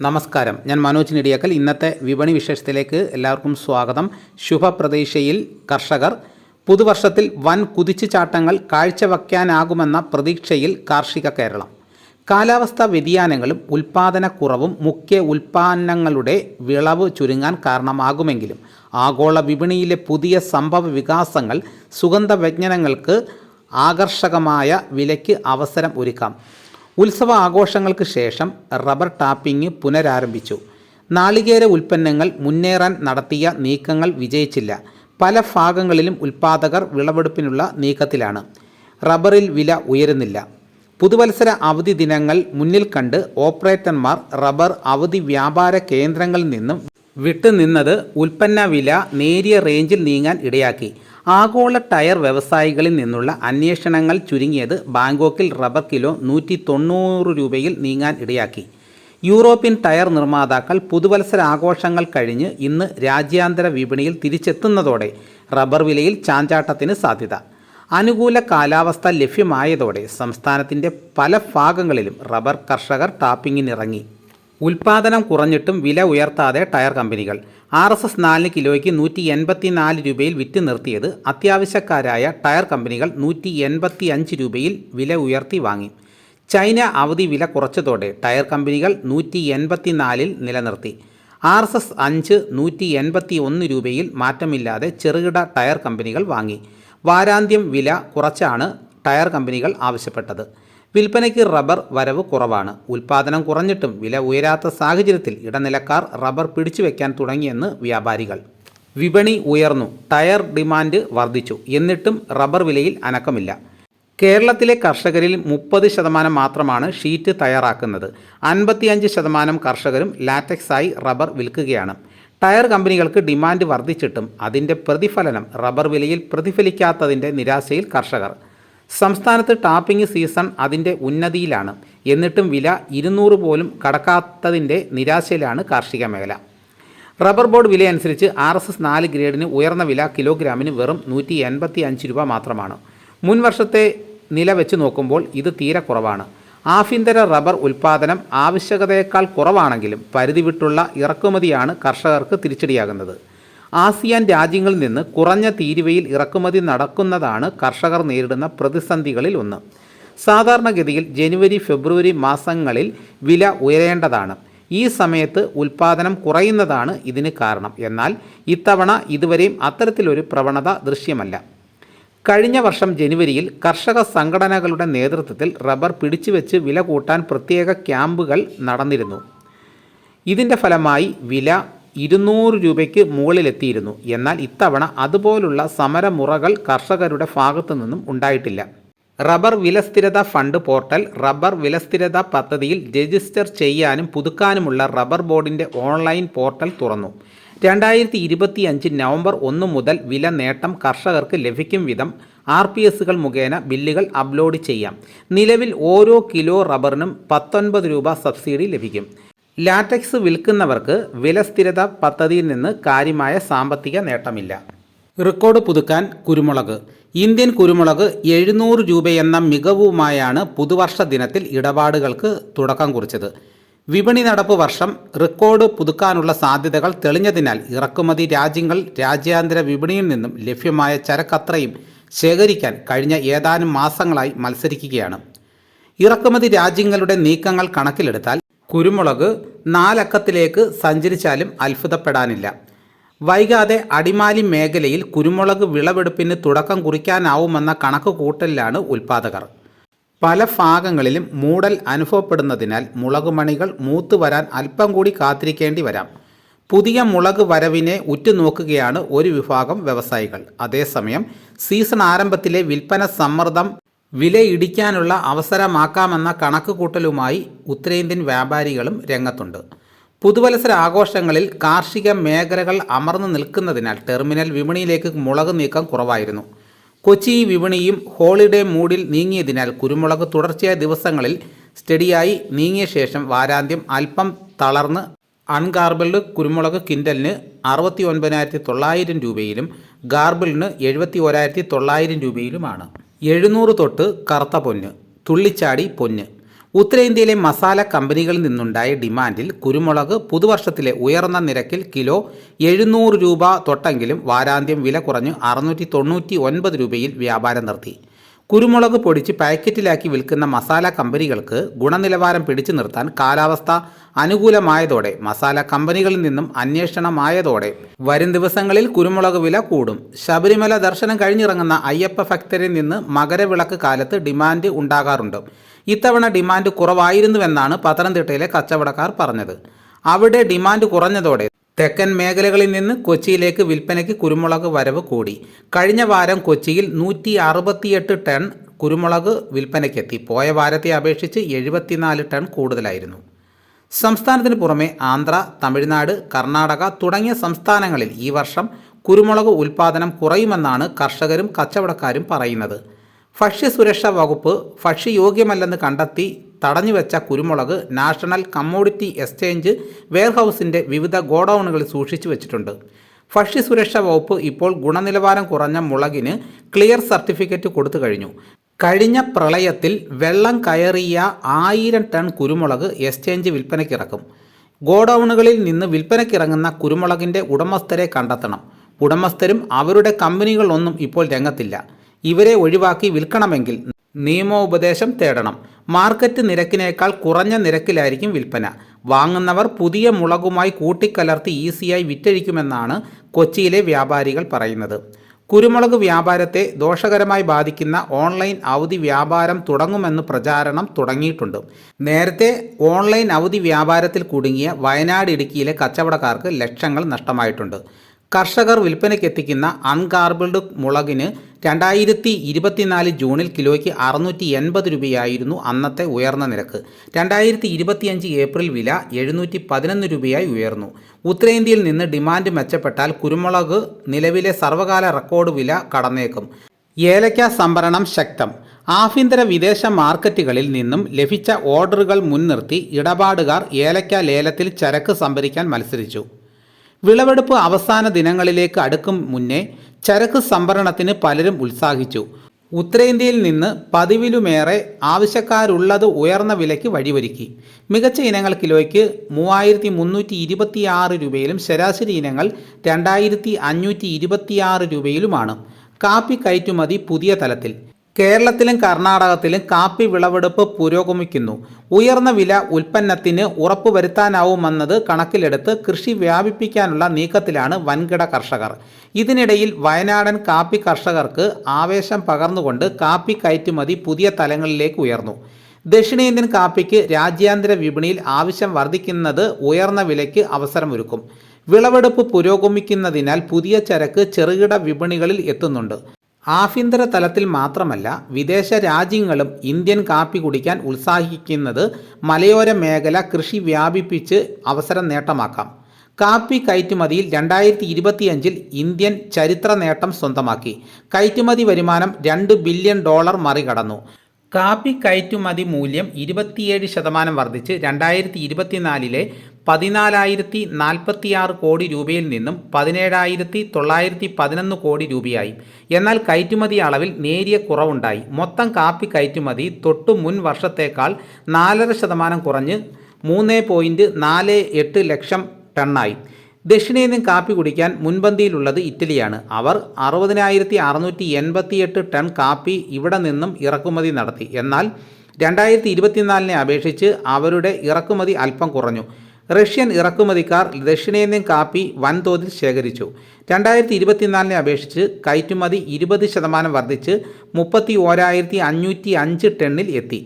നമസ്കാരം. ഞാൻ മനോജ് നെടിയാക്കൽ. ഇന്നത്തെ വിപണി വിശേഷത്തിലേക്ക് എല്ലാവർക്കും സ്വാഗതം. ശുഭപ്രതീക്ഷയിൽ കർഷകർ പുതുവർഷത്തിൽ വൻ കുതിച്ചുചാട്ടങ്ങൾ കാഴ്ചവെക്കാനാകുമെന്ന പ്രതീക്ഷയിൽ കാർഷിക കേരളം. കാലാവസ്ഥാ വ്യതിയാനങ്ങളും ഉൽപാദനക്കുറവും മുഖ്യ ഉൽപ്പന്നങ്ങളുടെ വിളവ് ചുരുങ്ങാൻ കാരണമാകുമെങ്കിലും ആഗോള വിപണിയിലെ പുതിയ സംഭവ വികാസങ്ങൾ സുഗന്ധവ്യജ്ഞനങ്ങൾക്ക് ആകർഷകമായ വിലയ്ക്ക് അവസരം ഒരുക്കാം. ഉത്സവ ആഘോഷങ്ങൾക്ക് ശേഷം റബ്ബർ ടാപ്പിംഗ് പുനരാരംഭിച്ചു. നാളികേര ഉൽപ്പന്നങ്ങൾ മുന്നേറാൻ നടത്തിയ നീക്കങ്ങൾ വിജയിച്ചില്ല. പല ഭാഗങ്ങളിലും ഉൽപ്പാദകർ വിളവെടുപ്പിനുള്ള നീക്കത്തിലാണ്. റബ്ബറിൽ വില ഉയരുന്നില്ല. പുതുവത്സര അവധി ദിനങ്ങൾ മുന്നിൽ കണ്ട് ഓപ്പറേറ്റർമാർ റബ്ബർ അവധി വ്യാപാര കേന്ദ്രങ്ങളിൽ നിന്നും വിട്ടുനിന്നത് ഉൽപ്പന്ന വില നേരിയ റേഞ്ചിൽ നീങ്ങാൻ ഇടയാക്കി. ആഗോള ടയർ വ്യവസായികളിൽ നിന്നുള്ള അന്വേഷണങ്ങൾ ചുരുങ്ങിയത് ബാങ്കോക്കിൽ റബ്ബർ കിലോ നൂറ്റി തൊണ്ണൂറ് രൂപയിൽ നീങ്ങാൻ ഇടയാക്കി. യൂറോപ്യൻ ടയർ നിർമ്മാതാക്കൾ പുതുവത്സര ആഘോഷങ്ങൾ കഴിഞ്ഞ് ഇന്ന് രാജ്യാന്തര വിപണിയിൽ തിരിച്ചെത്തുന്നതോടെ റബ്ബർ വിലയിൽ ചാഞ്ചാട്ടത്തിന് സാധ്യത. അനുകൂല കാലാവസ്ഥ ലഭ്യമായതോടെ സംസ്ഥാനത്തിന്റെ പല ഭാഗങ്ങളിലും റബ്ബർ കർഷകർ ടാപ്പിങ്ങിനിറങ്ങി. ഉൽപാദനം കുറഞ്ഞിട്ടും വില ഉയർത്താതെ ടയർ കമ്പനികൾ. ആർ എസ് എസ് നാലിന് കിലോയ്ക്ക് നൂറ്റി എൺപത്തി നാല് രൂപയിൽ വിറ്റ് നിർത്തിയത് അത്യാവശ്യക്കാരായ ടയർ കമ്പനികൾ നൂറ്റി എൺപത്തി അഞ്ച് രൂപയിൽ വില ഉയർത്തി വാങ്ങി. ചൈന അവധി വില കുറച്ചതോടെ ടയർ കമ്പനികൾ നൂറ്റി എൺപത്തി നാലിൽ നിലനിർത്തി. ആർ എസ് എസ് അഞ്ച് നൂറ്റി എൺപത്തി ഒന്ന് രൂപയിൽ മാറ്റമില്ലാതെ ചെറുകിട ടയർ കമ്പനികൾ വാങ്ങി. വാരാന്ത്യം വില കുറച്ചാണ് ടയർ കമ്പനികൾ ആവശ്യപ്പെട്ടത്. വിൽപ്പനയ്ക്ക് റബ്ബർ വരവ് കുറവാണ്. ഉൽപാദനം കുറഞ്ഞിട്ടും വില ഉയരാത്ത സാഹചര്യത്തിൽ ഇടനിലക്കാർ റബ്ബർ പിടിച്ചുവെക്കാൻ തുടങ്ങിയെന്ന് വ്യാപാരികൾ. വിപണി ഉയർന്നു ടയർ ഡിമാൻഡ് വർദ്ധിച്ചു എന്നിട്ടും റബ്ബർ വിലയിൽ അനക്കമില്ല. കേരളത്തിലെ കർഷകരിൽ മുപ്പത് ശതമാനം മാത്രമാണ് ഷീറ്റ് തയ്യാറാക്കുന്നത്. അൻപത്തിയഞ്ച് ശതമാനം കർഷകരും ലാറ്റക്സായി റബ്ബർ വിൽക്കുകയാണ്. ടയർ കമ്പനികൾക്ക് ഡിമാൻഡ് വർദ്ധിച്ചിട്ടും അതിന്റെ പ്രതിഫലനം റബ്ബർ വിലയിൽ പ്രതിഫലിക്കാത്തതിന്റെ നിരാശയിൽ കർഷകർ. സംസ്ഥാനത്ത് ടാപ്പിംഗ് സീസൺ അതിന്റെ ഉന്നതിയിലാണ്. എന്നിട്ടും വില ഇരുന്നൂറ് പോലും കടക്കാത്തതിന്റെ നിരാശയിലാണ് കാർഷിക മേഖല. റബ്ബർ ബോർഡ് വില അനുസരിച്ച് ആർ എസ് എസ് നാല് ഗ്രേഡിന് ഉയർന്ന വില കിലോഗ്രാമിന് വെറും നൂറ്റി എൺപത്തി അഞ്ച് രൂപ മാത്രമാണ്. മുൻ വർഷത്തെ നില വെച്ച് നോക്കുമ്പോൾ ഇത് തീരെ കുറവാണ്. ആഭ്യന്തര റബ്ബർ ഉൽപ്പാദനം ആവശ്യകതയേക്കാൾ കുറവാണെങ്കിലും പരിധി വിട്ടുള്ള ഇറക്കുമതിയാണ് കർഷകർക്ക് തിരിച്ചടിയാകുന്നത്. ആസിയാൻ രാജ്യങ്ങളിൽ നിന്ന് കുറഞ്ഞ തീരുവയിൽ ഇറക്കുമതി നടക്കുന്നതാണ് കർഷകർ നേരിടുന്ന പ്രതിസന്ധികളിൽ ഒന്ന്. സാധാരണഗതിയിൽ ജനുവരി ഫെബ്രുവരി മാസങ്ങളിൽ വില ഉയരേണ്ടതാണ്. ഈ സമയത്ത് ഉൽപ്പാദനം കുറയുന്നതാണ് ഇതിന് കാരണം. എന്നാൽ ഇത്തവണ ഇതുവരെയും അത്തരത്തിലൊരു പ്രവണത ദൃശ്യമല്ല. കഴിഞ്ഞ വർഷം ജനുവരിയിൽ കർഷക സംഘടനകളുടെ നേതൃത്വത്തിൽ റബ്ബർ പിടിച്ചുവെച്ച് വില കൂട്ടാൻ പ്രത്യേക ക്യാമ്പുകൾ നടന്നിരുന്നു. ഇതിന്റെ ഫലമായി വില ഇരുന്നൂറ് രൂപയ്ക്ക് മുകളിലെത്തിയിരുന്നു. എന്നാൽ ഇത്തവണ അതുപോലുള്ള സമരമുറകൾ കർഷകരുടെ ഭാഗത്തു നിന്നും ഉണ്ടായിട്ടില്ല. റബ്ബർ വിലസ്ഥിരത ഫണ്ട് പോർട്ടൽ റബ്ബർ വിലസ്ഥിരത പദ്ധതിയിൽ രജിസ്റ്റർ ചെയ്യാനും പുതുക്കാനുമുള്ള റബ്ബർ ബോർഡിന്റെ ഓൺലൈൻ പോർട്ടൽ തുറന്നു. രണ്ടായിരത്തി ഇരുപത്തി അഞ്ച് നവംബർ ഒന്ന് മുതൽ വില നേട്ടം കർഷകർക്ക് ലഭിക്കും വിധം ആർ പി എസുകൾ മുഖേന ബില്ലുകൾ അപ്ലോഡ് ചെയ്യാം. നിലവിൽ ഓരോ കിലോ റബ്ബറിനും പത്തൊൻപത് രൂപ സബ്സിഡി ലഭിക്കും. ലാറ്റക്സ് വിൽക്കുന്നവർക്ക് വില സ്ഥിരത പദ്ധതിയിൽ നിന്ന് കാര്യമായ സാമ്പത്തിക നേട്ടമില്ല. റെക്കോർഡ് പുതുക്കാൻ കുരുമുളക്. ഇന്ത്യൻ കുരുമുളക് എഴുന്നൂറ് രൂപയെന്ന മികവുമായാണ് പുതുവർഷ ദിനത്തിൽ ഇടപാടുകൾക്ക് തുടക്കം കുറിച്ചത്. വിപണി നടപ്പ് വർഷം റെക്കോർഡ് പുതുക്കാനുള്ള സാധ്യതകൾ തെളിഞ്ഞതിനാൽ ഇറക്കുമതി രാജ്യങ്ങൾ രാജ്യാന്തര വിപണിയിൽ നിന്നും ലഭ്യമായ ചരക്കത്രയും ശേഖരിക്കാൻ കഴിഞ്ഞ ഏതാനും മാസങ്ങളായി മത്സരിക്കുകയാണ്. ഇറക്കുമതി രാജ്യങ്ങളുടെ നീക്കങ്ങൾ കണക്കിലെടുത്താൽ കുരുമുളക് നാലക്കത്തിലേക്ക് സഞ്ചരിച്ചാലും അത്ഭുതപ്പെടാനില്ല. വൈകാതെ അടിമാലി മേഖലയിൽ കുരുമുളക് വിളവെടുപ്പിന് തുടക്കം കുറിക്കാനാവുമെന്ന കണക്ക് കൂട്ടലിലാണ് ഉൽപാദകർ. പല ഭാഗങ്ങളിലും മൂടൽ അനുഭവപ്പെടുന്നതിനാൽ മുളകുമണികൾ മൂത്ത് വരാൻ അല്പം കൂടി കാത്തിരിക്കേണ്ടി വരാം. പുതിയ മുളക് വരവിനെ ഉറ്റുനോക്കുകയാണ് ഒരു വിഭാഗം വ്യവസായികൾ. അതേസമയം സീസൺ ആരംഭത്തിലെ വിൽപ്പന സമ്മർദ്ദം വില ഇടിക്കാനുള്ള അവസരമാക്കാമെന്ന കണക്കുകൂട്ടലുമായി ഉത്തരേന്ത്യൻ വ്യാപാരികളും രംഗത്തുണ്ട്. പുതുവത്സര ആഘോഷങ്ങളിൽ കാർഷിക മേഖലകൾ അമർന്നു നിൽക്കുന്നതിനാൽ ടെർമിനൽ വിപണിയിലേക്ക് മുളക് നീക്കം കുറവായിരുന്നു. കൊച്ചി വിപണിയും ഹോളിഡേ മൂഡിൽ നീങ്ങിയതിനാൽ കുരുമുളക് തുടർച്ചയായ ദിവസങ്ങളിൽ സ്റ്റഡിയായി നീങ്ങിയ ശേഷം വാരാന്ത്യം അല്പം തളർന്ന് അൺഗാർബിൾഡ് കുരുമുളക് കിൻഡലിന് അറുപത്തി ഒൻപതിനായിരത്തി തൊള്ളായിരം രൂപയിലും ഗാർബിളിന് എഴുപത്തി ഒരായിരത്തി തൊള്ളായിരം രൂപയിലുമാണ്. എഴുന്നൂറ് തൊട്ട് കറുത്ത പൊന്ന് തുള്ളിച്ചാടി പൊന്ന്. ഉത്തരേന്ത്യയിലെ മസാല കമ്പനികളിൽ നിന്നുണ്ടായ ഡിമാൻഡിൽ കുരുമുളക് പുതുവർഷത്തിലെ ഉയർന്ന നിരക്കിൽ കിലോ എഴുന്നൂറ് രൂപ തൊട്ടെങ്കിലും വാരാന്ത്യം വില കുറഞ്ഞ് അറുന്നൂറ്റി തൊണ്ണൂറ്റി ഒൻപത് രൂപയിൽ വ്യാപാരം നിർത്തി. കുരുമുളക് പൊടിച്ച് പാക്കറ്റിലാക്കി വിൽക്കുന്ന മസാല കമ്പനികൾക്ക് ഗുണനിലവാരം പിടിച്ചു നിർത്താൻ കാലാവസ്ഥ അനുകൂലമായതോടെ മസാല കമ്പനികളിൽ നിന്നും അന്വേഷണമായതോടെ വരും ദിവസങ്ങളിൽ കുരുമുളക് വില കൂടും. ശബരിമല ദർശനം കഴിഞ്ഞിറങ്ങുന്ന അയ്യപ്പ ഭക്തരിൽ നിന്ന് മകരവിളക്ക് കാലത്ത് ഡിമാൻഡ് ഉണ്ടാകാറുണ്ട്. ഇത്തവണ ഡിമാൻഡ് കുറവായിരുന്നുവെന്നാണ് പത്തനംതിട്ടയിലെ കച്ചവടക്കാർ പറഞ്ഞത്. അവിടെ ഡിമാൻഡ് കുറഞ്ഞതോടെ തെക്കൻ മേഖലകളിൽ നിന്ന് കൊച്ചിയിലേക്ക് വിൽപ്പനയ്ക്ക് കുരുമുളക് വരവ് കൂടി. കഴിഞ്ഞ വാരം കൊച്ചിയിൽ നൂറ്റി അറുപത്തിയെട്ട് ടൺ കുരുമുളക് വിൽപ്പനയ്ക്കെത്തി. പോയ വാരത്തെ അപേക്ഷിച്ച് എഴുപത്തിനാല് ടൺ കൂടുതലായിരുന്നു. സംസ്ഥാനത്തിന് പുറമെ ആന്ധ്ര തമിഴ്നാട് കർണാടക തുടങ്ങിയ സംസ്ഥാനങ്ങളിൽ ഈ വർഷം കുരുമുളക് ഉൽപ്പാദനം കുറയുമെന്നാണ് കർഷകരും കച്ചവടക്കാരും പറയുന്നത്. ഭക്ഷ്യസുരക്ഷാ വകുപ്പ് ഭക്ഷ്യയോഗ്യമല്ലെന്ന് കണ്ടെത്തി തടഞ്ഞുവെച്ച കുരുമുളക് നാഷണൽ കമ്മോഡിറ്റി എക്സ്ചേഞ്ച് വെയർഹൌസിന്റെ വിവിധ ഗോഡൌണുകളിൽ സൂക്ഷിച്ചു വെച്ചിട്ടുണ്ട്. ഭക്ഷ്യസുരക്ഷാ വകുപ്പ് ഇപ്പോൾ ഗുണനിലവാരം കുറഞ്ഞ മുളകിന് ക്ലിയർ സർട്ടിഫിക്കറ്റ് കൊടുത്തു കഴിഞ്ഞു. കഴിഞ്ഞ പ്രളയത്തിൽ വെള്ളം കയറിയ ആയിരം ടൺ കുരുമുളക് എക്സ്ചേഞ്ച് വിൽപ്പനയ്ക്കിറക്കും. ഗോഡൌണുകളിൽ നിന്ന് വിൽപ്പനയ്ക്കിറങ്ങുന്ന കുരുമുളകിന്റെ ഉടമസ്ഥരെ കണ്ടെത്തണം. ഉടമസ്ഥരും അവരുടെ കമ്പനികളൊന്നും ഇപ്പോൾ രംഗത്തില്ല. ഇവരെ ഒഴിവാക്കി വിൽക്കണമെങ്കിൽ നിയമോപദേശം തേടണം. മാർക്കറ്റ് നിരക്കിനേക്കാൾ കുറഞ്ഞ നിരക്കിലായിരിക്കും വിൽപ്പന. വാങ്ങുന്നവർ പുതിയ മുളകുമായി കൂട്ടിക്കലർത്തി ഈസിയായി വിറ്റഴിക്കുമെന്നാണ് കൊച്ചിയിലെ വ്യാപാരികൾ പറയുന്നത്. കുരുമുളക് വ്യാപാരത്തെ ദോഷകരമായി ബാധിക്കുന്ന ഓൺലൈൻ അവധി വ്യാപാരം തുടങ്ങുമെന്ന് പ്രചാരണം തുടങ്ങിയിട്ടുണ്ട്. നേരത്തെ ഓൺലൈൻ അവധി വ്യാപാരത്തിൽ കുടുങ്ങിയ വയനാട് ഇടുക്കിയിലെ കച്ചവടക്കാർക്ക് ലക്ഷങ്ങൾ നഷ്ടമായിട്ടുണ്ട്. കർഷകർ വിൽപ്പനയ്ക്കെത്തിക്കുന്ന അൺഗാർബിൾഡ് മുളകിന് രണ്ടായിരത്തി ഇരുപത്തിനാല് ജൂണിൽ കിലോയ്ക്ക് അറുന്നൂറ്റി എൺപത് രൂപയായിരുന്നു അന്നത്തെ ഉയർന്ന നിരക്ക്. രണ്ടായിരത്തി ഇരുപത്തിയഞ്ച് ഏപ്രിൽ വില എഴുന്നൂറ്റി പതിനൊന്ന് രൂപയായി ഉയർന്നു. ഉത്തരേന്ത്യയിൽ നിന്ന് ഡിമാൻഡ് മെച്ചപ്പെട്ടാൽ കുരുമുളക് നിലവിലെ സർവകാല റെക്കോർഡ് വില കടന്നേക്കും. ഏലക്ക സംഭരണം ശക്തം. ആഭ്യന്തര വിദേശ മാർക്കറ്റുകളിൽ നിന്നും ലഭിച്ച ഓർഡറുകൾ മുൻനിർത്തി ഇടപാടുകാർ ഏലക്ക ലേലത്തിൽ ചരക്ക് സംഭരിക്കാൻ മത്സരിച്ചു. വിളവെടുപ്പ് അവസാന ദിനങ്ങളിലേക്ക് അടുക്കും മുന്നേ ചരക്ക് സംഭരണത്തിന് പലരും ഉത്സാഹിച്ചു. ഉത്തരേന്ത്യയിൽ നിന്ന് പതിവിലുമേറെ ആവശ്യക്കാരുള്ളത് ഉയർന്ന വിലയ്ക്ക് വഴിവരുക്കി മികച്ച ഇനങ്ങൾ കിലോയ്ക്ക് മൂവായിരത്തി മുന്നൂറ്റി ഇരുപത്തിയാറ് രൂപയിലും ശരാശരി ഇനങ്ങൾ രണ്ടായിരത്തി അഞ്ഞൂറ്റി ഇരുപത്തിയാറ് രൂപയിലുമാണ്. കാപ്പി കയറ്റുമതി പുതിയ തലത്തിൽ. കേരളത്തിലും കർണാടകത്തിലും കാപ്പി വിളവെടുപ്പ് പുരോഗമിക്കുന്നു. ഉയർന്ന വില ഉൽപ്പന്നത്തിന് ഉറപ്പുവരുത്താനാവുമെന്നത് കണക്കിലെടുത്ത് കൃഷി വ്യാപിപ്പിക്കാനുള്ള നീക്കത്തിലാണ് വൻകിട കർഷകർ. ഇതിനിടയിൽ വയനാടൻ കാപ്പി കർഷകർക്ക് ആവേശം പകർന്നുകൊണ്ട് കാപ്പി കയറ്റുമതി പുതിയ തലങ്ങളിലേക്ക് ഉയർന്നു. ദക്ഷിണേന്ത്യൻ കാപ്പിക്ക് രാജ്യാന്തര വിപണിയിൽ ആവശ്യം വർദ്ധിക്കുന്നത് ഉയർന്ന വിലയ്ക്ക് അവസരമൊരുക്കും. വിളവെടുപ്പ് പുരോഗമിക്കുന്നതിനാൽ പുതിയ ചരക്ക് ചെറുകിട വിപണികളിൽ എത്തുന്നുണ്ട്. ആഭ്യന്തര തലത്തിൽ മാത്രമല്ല വിദേശ രാജ്യങ്ങളും ഇന്ത്യൻ കാപ്പി കുടിക്കാൻ ഉത്സാഹിക്കുന്നത് മലയോര മേഖല കൃഷി വ്യാപിപ്പിച്ച് അവസരം നേട്ടമാക്കാം. കാപ്പി കയറ്റുമതിയിൽ രണ്ടായിരത്തി ഇരുപത്തിയഞ്ചിൽ ഇന്ത്യൻ ചരിത്ര നേട്ടം സ്വന്തമാക്കി. കയറ്റുമതി വരുമാനം രണ്ട് ബില്യൺ ഡോളർ മറികടന്നു. കാപ്പി കയറ്റുമതി മൂല്യം ഇരുപത്തിയേഴ് ശതമാനം വർദ്ധിച്ച് രണ്ടായിരത്തി ഇരുപത്തിനാലിലെ പതിനാലായിരത്തി നാൽപ്പത്തിയാറ് കോടി രൂപയിൽ നിന്നും പതിനേഴായിരത്തി തൊള്ളായിരത്തി പതിനൊന്ന് കോടി രൂപയായി. എന്നാൽ കയറ്റുമതി അളവിൽ നേരിയ കുറവുണ്ടായി. മൊത്തം കാപ്പി കയറ്റുമതി തൊട്ടു മുൻ വർഷത്തേക്കാൾ നാലര ശതമാനം കുറഞ്ഞ് മൂന്ന് പോയിന്റ് നാല് എട്ട് ലക്ഷം ടണ്ണായി. ദക്ഷിണേന്ത്യൻ കാപ്പി കുടിക്കാൻ മുൻപന്തിയിലുള്ളത് ഇറ്റലിയാണ്. അവർ അറുപതിനായിരത്തി അറുന്നൂറ്റി എൺപത്തിയെട്ട് ടൺ കാപ്പി ഇവിടെ നിന്നും ഇറക്കുമതി നടത്തി. എന്നാൽ രണ്ടായിരത്തി ഇരുപത്തിനാലിനെ അപേക്ഷിച്ച് അവരുടെ ഇറക്കുമതി അല്പം കുറഞ്ഞു. റഷ്യൻ ഇറക്കുമതിക്കാർ ദക്ഷിണേന്ത്യൻ കാപ്പി വൻതോതിൽ ശേഖരിച്ചു. രണ്ടായിരത്തി ഇരുപത്തിനാലിനെ അപേക്ഷിച്ച് കയറ്റുമതി ഇരുപത് ശതമാനം വർദ്ധിച്ച് മുപ്പത്തി ഓരായിരത്തി അഞ്ഞൂറ്റി അഞ്ച് ടണ്ണിൽ എത്തി.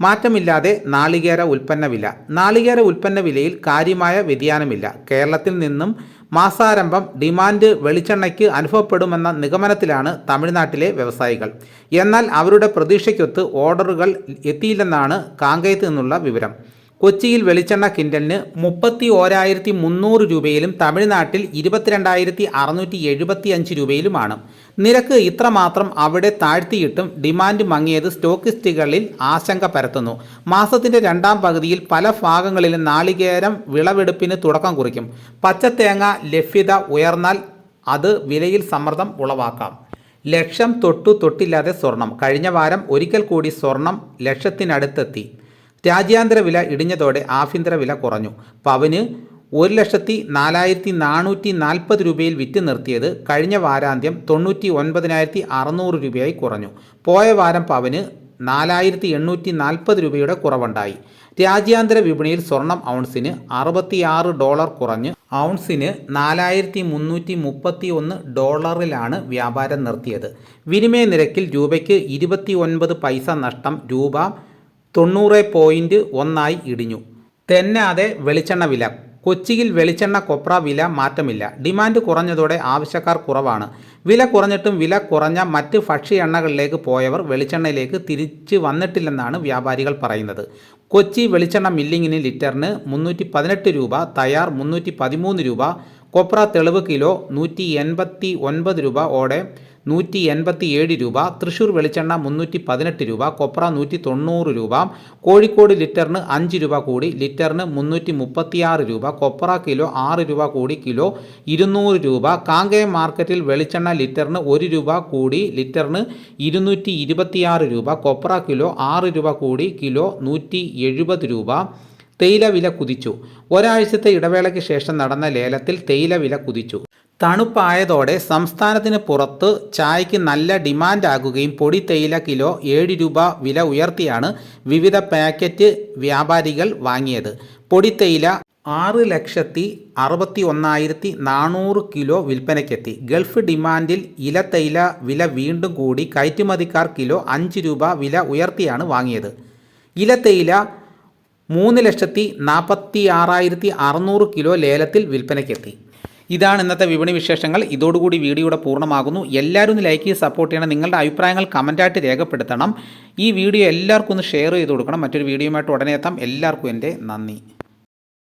മാറ്റമില്ലാതെ നാളികേര ഉൽപ്പന്ന വില. നാളികേര ഉൽപ്പന്ന വിലയിൽ കാര്യമായ വ്യതിയാനമില്ല. കേരളത്തിൽ നിന്നും മാസാരംഭം ഡിമാൻഡ് വെളിച്ചെണ്ണയ്ക്ക് അനുഭവപ്പെടുമെന്ന നിഗമനത്തിലാണ് തമിഴ്നാട്ടിലെ വ്യവസായികൾ. എന്നാൽ അവരുടെ പ്രതീക്ഷയ്ക്കൊത്ത് ഓർഡറുകൾ എത്തിയില്ലെന്നാണ് കാങ്കയത്ത് നിന്നുള്ള വിവരം. കൊച്ചിയിൽ വെളിച്ചെണ്ണ കിൻഡലിന് മുപ്പത്തി ഓരായിരത്തി മുന്നൂറ് രൂപയിലും തമിഴ്നാട്ടിൽ ഇരുപത്തിരണ്ടായിരത്തി അറുന്നൂറ്റി എഴുപത്തി അഞ്ച് രൂപയിലുമാണ്. നിരക്ക് ഇത്രമാത്രം അവിടെ താഴ്ത്തിയിട്ടും ഡിമാൻഡ് മങ്ങിയത് സ്റ്റോക്കിസ്റ്റുകളിൽ ആശങ്ക പരത്തുന്നു. മാസത്തിന്റെ രണ്ടാം പകുതിയിൽ പല ഭാഗങ്ങളിലും നാളികേരം വിളവെടുപ്പിന് തുടക്കം കുറിക്കും. പച്ചത്തേങ്ങ ലഭ്യത ഉയർന്നാൽ അത് വിലയിൽ സമ്മർദ്ദം ഉളവാക്കാം. ലക്ഷം തൊട്ടു തൊട്ടില്ലാതെ സ്വർണം. കഴിഞ്ഞ വാരം ഒരിക്കൽ കൂടി സ്വർണം ലക്ഷത്തിനടുത്തെത്തി. രാജ്യാന്തര വില ഇടിഞ്ഞതോടെ ആഭ്യന്തര വില കുറഞ്ഞു. പവന് ഒരു ലക്ഷത്തി നാലായിരത്തി നാനൂറ്റി നാൽപ്പത് രൂപയിൽ വിറ്റ് നിർത്തിയത് കഴിഞ്ഞ വാരാന്ത്യം തൊണ്ണൂറ്റി ഒൻപതിനായിരത്തി അറുന്നൂറ് രൂപയായി കുറഞ്ഞു. പോയ വാരം പവന് നാലായിരത്തി എണ്ണൂറ്റി നാൽപ്പത് രൂപയുടെ കുറവുണ്ടായി. രാജ്യാന്തര വിപണിയിൽ സ്വർണം ഔൺസിന് അറുപത്തിയാറ് ഡോളർ കുറഞ്ഞ് ഔൺസിന് നാലായിരത്തി മുന്നൂറ്റി മുപ്പത്തി ഒന്ന് ഡോളറിലാണ് വ്യാപാരം നിർത്തിയത്. വിനിമയ നിരക്കിൽ രൂപയ്ക്ക് ഇരുപത്തി ഒൻപത് പൈസ നഷ്ടം രൂപ തൊണ്ണൂറ് പോയിന്റ് ഒന്നായി ഇടിഞ്ഞു. തെന്നാതെ വെളിച്ചെണ്ണ വില. കൊച്ചിയിൽ വെളിച്ചെണ്ണ കൊപ്ര വില മാറ്റമില്ല. ഡിമാൻഡ് കുറഞ്ഞതോടെ ആവശ്യക്കാർ കുറവാണ്. വില കുറഞ്ഞിട്ടും വില കുറഞ്ഞ മറ്റ് ഭക്ഷ്യ എണ്ണകളിലേക്ക് പോയവർ വെളിച്ചെണ്ണയിലേക്ക് തിരിച്ചു വന്നിട്ടില്ലെന്നാണ് വ്യാപാരികൾ പറയുന്നത്. കൊച്ചി വെളിച്ചെണ്ണ മില്ലിങ്ങിന് ലിറ്ററിന് മുന്നൂറ്റി പതിനെട്ട് രൂപ തയ്യാർ മുന്നൂറ്റി പതിമൂന്ന് രൂപ കൊപ്ര തെളിവ് കിലോ നൂറ്റി എൺപത്തി ഒൻപത് രൂപ ഓടെ നൂറ്റി എൺപത്തി ഏഴ് രൂപ തൃശൂർ വെളിച്ചെണ്ണ മുന്നൂറ്റി പതിനെട്ട് രൂപ കൊപ്ര നൂറ്റി തൊണ്ണൂറ് രൂപ കോഴിക്കോട് ലിറ്ററിന് അഞ്ച് രൂപ കൂടി ലിറ്ററിന് മുന്നൂറ്റി മുപ്പത്തിയാറ് രൂപ കൊപ്ര കിലോ ആറ് രൂപ കൂടി കിലോ ഇരുന്നൂറ് രൂപ കാങ്കയം മാർക്കറ്റിൽ വെളിച്ചെണ്ണ ലിറ്ററിന് ഒരു രൂപ കൂടി ലിറ്ററിന് ഇരുന്നൂറ്റി ഇരുപത്തിയാറ് രൂപ കൊപ്ര കിലോ ആറ് രൂപ കൂടി കിലോ നൂറ്റി എഴുപത് രൂപ. തേയില വില കുതിച്ചു. ഒരാഴ്ചത്തെ ഇടവേളയ്ക്ക് ശേഷം നടന്ന ലേലത്തിൽ തേയില വില കുതിച്ചു. തണുപ്പായതോടെ സംസ്ഥാനത്തിന് പുറത്ത് ചായയ്ക്ക് നല്ല ഡിമാൻഡ് ആകുകയും പൊടി തേയില കിലോ ഏഴ് രൂപ വില ഉയർത്തിയാണ് വിവിധ പാക്കറ്റ് വ്യാപാരികൾ വാങ്ങിയത്. പൊടി തേയില ആറ് ലക്ഷത്തി അറുപത്തി ഒന്നായിരത്തി നാനൂറ് കിലോ വിൽപ്പനയ്ക്കെത്തി. ഗൾഫ് ഡിമാൻഡിൽ ഇല തേയില വില വീണ്ടും കൂടി കയറ്റുമതിക്കാർ കിലോ അഞ്ച് രൂപ വില ഉയർത്തിയാണ് വാങ്ങിയത്. ഇല തേയില മൂന്ന് ലക്ഷത്തി നാൽപ്പത്തി ആറായിരത്തി അറുന്നൂറ് കിലോ ലേലത്തിൽ വിൽപ്പനയ്ക്കെത്തി. ഇതാണ് ഇന്നത്തെ വിപണി വിശേഷങ്ങൾ. ഇതോടുകൂടി വീഡിയോയുടെ പൂർണമാകുന്നു. എല്ലാവരും ഒന്ന് ലൈക്ക് ചെയ്ത് സപ്പോർട്ട് ചെയ്യണം. നിങ്ങളുടെ അഭിപ്രായങ്ങൾ കമന്റായിട്ട് രേഖപ്പെടുത്തണം. ഈ വീഡിയോ എല്ലാവർക്കും ഒന്ന് ഷെയർ ചെയ്ത് കൊടുക്കണം. മറ്റൊരു വീഡിയോയുമായിട്ട് ഉടനെ എത്താം. എല്ലാവർക്കും എന്റെ നന്ദി.